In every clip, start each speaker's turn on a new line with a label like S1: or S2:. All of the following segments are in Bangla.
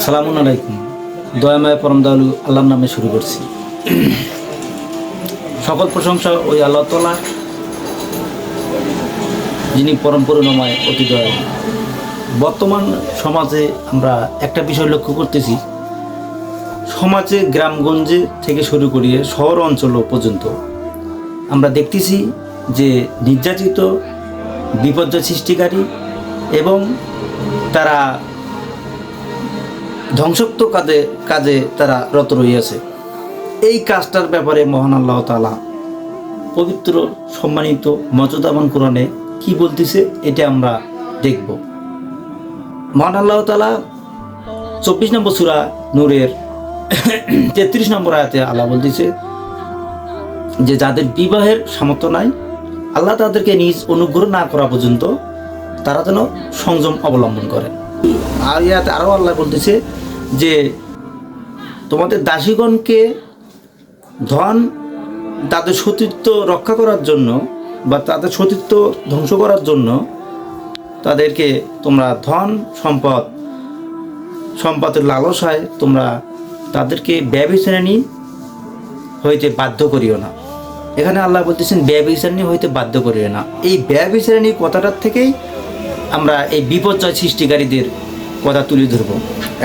S1: সালামুন আলাইকুম। দয়াময় পরম দয়ালু আল্লাহর নামে শুরু করছি। সকল প্রশংসা ওই আল্লাহ তালা, যিনি পরম করুণাময় অতি দয়ালু। বর্তমান সমাজে আমরা একটা বিষয় লক্ষ্য করতেছি, সমাজে গ্রামগঞ্জে থেকে শুরু করিয়ে শহর অঞ্চল পর্যন্ত আমরা দেখতেছি যে নির্যাতিত, বিপর্যয় সৃষ্টিকারী এবং তারা ধ্বংসক্ত কাজে কাজে তারা রত রইয়াছে এই কাজটার ব্যাপারে মহান আল্লাহ তালা পবিত্র, সম্মানিত, মর্যাদাবান কোরআনে কি বলতেছে, এটা আমরা দেখব। মহান আল্লাহ তালা চব্বিশ নম্বর সুরা নূরের তেত্রিশ নম্বর আয়াতে আল্লাহ বলতেছে যে, যাদের বিবাহের সামর্থ্য নাই, আল্লাহ তাদেরকে নিজ অনুগ্রহ না করা পর্যন্ত তারা যেন সংযম অবলম্বন করে আর আরও আল্লাহ বলতেছে যে তোমাদের দাসীগণকে ধন, তাদের সতীত্ব রক্ষা করার জন্য বা তাদের সতীত্ব ধ্বংস করার জন্য তাদেরকে তোমরা ধন, সম্পদ, সম্পদের লালসায় তোমরা তাদেরকে ব্যবচারণী হইতে বাধ্য করিও না। এখানে আল্লাহ বলতেছেন ব্যবচারণী হইতে বাধ্য করিও না। এই ব্যবচারণী কথাটার থেকেই আমরা এই বিপর্যয় সৃষ্টিকারীদের কথা তুলে ধরব।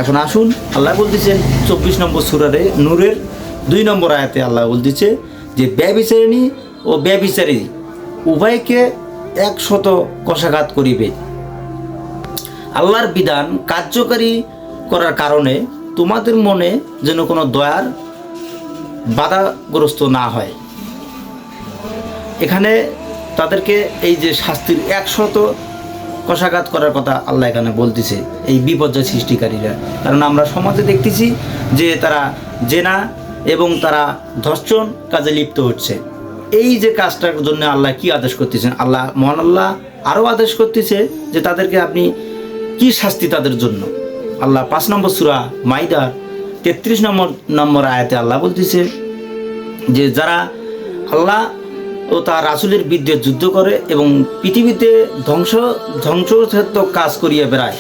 S1: এখন আসুন, আল্লাহ বলতেছেন চব্বিশ নম্বর সুরারে নূরের দুই নম্বর আয়াতে আল্লাহ বলতেছে যে, ব্যবিচারিণী ও ব্যবিচারী উভয়কে একশত কষাঘাত করিবে। আল্লাহর বিধান কার্যকারী করার কারণে তোমাদের মনে যেন কোনো দয়ার বাধাগ্রস্ত না হয়। এখানে তাদেরকে এই যে শাস্তির একশত কষাঘাত করার কথা আল্লাহ এখানে বলতেছে, এই বিপর্যয় সৃষ্টিকারীরা। কারণ আমরা সমাজে দেখতেছি যে তারা জেনা এবং তারা ধর্ষণ কাজে লিপ্ত হচ্ছে। এই যে কাজটার জন্য আল্লাহ কি আদেশ করতেছেন? আল্লাহ, মহান আল্লাহ আরও আদেশ করতেছে যে তাদেরকে আপনি কি শাস্তি তাদের জন্য? আল্লাহ পাঁচ নম্বর সুরা মাইদার তেত্রিশ নম্বর নম্বর আয়াতে আল্লাহ বলতেছে যে যারা আল্লাহ ও তার রাসুলের বিরুদ্ধে যুদ্ধ করে এবং পৃথিবীতে ধ্বংস ধ্বংসাত্মক কাজ করিয়া বেড়ায়।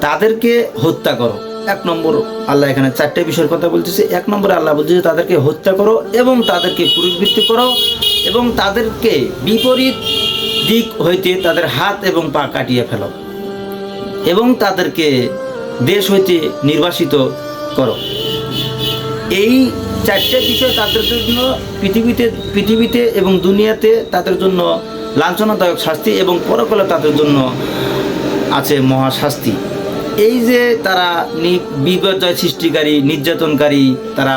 S1: তাদেরকে হত্যা করো। এক নম্বর আল্লাহ এখানে চারটে বিষয়ের কথা বলতেছে। এক নম্বরে আল্লাহ বলতেছে তাদেরকে হত্যা করো এবং তাদেরকে পুরুষবৃত্তি করো এবং তাদেরকে বিপরীত দিক হইতে তাদের হাত এবং পা কাটিয়ে ফেলো এবং তাদেরকে দেশ হইতে নির্বাসিত করো। এই চারটে বিষয় তাদের জন্য, পৃথিবীতে পৃথিবীতে এবং দুনিয়াতে তাদের জন্য লাঞ্ছনাদায়ক শাস্তি এবং পরকালে তাদের জন্য আছে মহাশাস্তি। এই যে তারা বিপর্যয় সৃষ্টিকারী, নির্যাতনকারী, তারা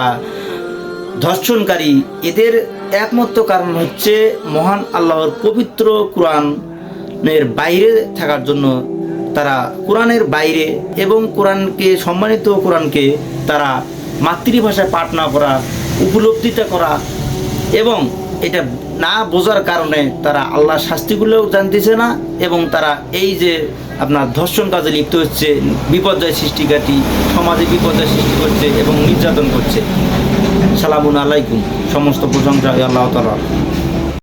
S1: ধর্ষণকারী, এদের একমাত্র কারণ হচ্ছে মহান আল্লাহর পবিত্র কোরআনের বাইরে থাকার জন্য তারা, কোরআনের বাইরে এবং কোরআনকে সম্মানিত কোরআনকে তারা মাতৃভাষায় পাঠ না করা, উপলব্ধিতা করা এবং এটা না বোঝার কারণে তারা আল্লাহ শাস্তিগুলোও জানতেছে না এবং তারা এই যে আপনার ধর্ষণ কাজে লিপ্ত হচ্ছে, বিপর্যয় সৃষ্টিকারী সমাজে বিপর্যয় সৃষ্টি করছে এবং নির্যাতন করছে। সালামুন আলাইকুম। সমস্ত প্রশংসা আল্লাহ তালা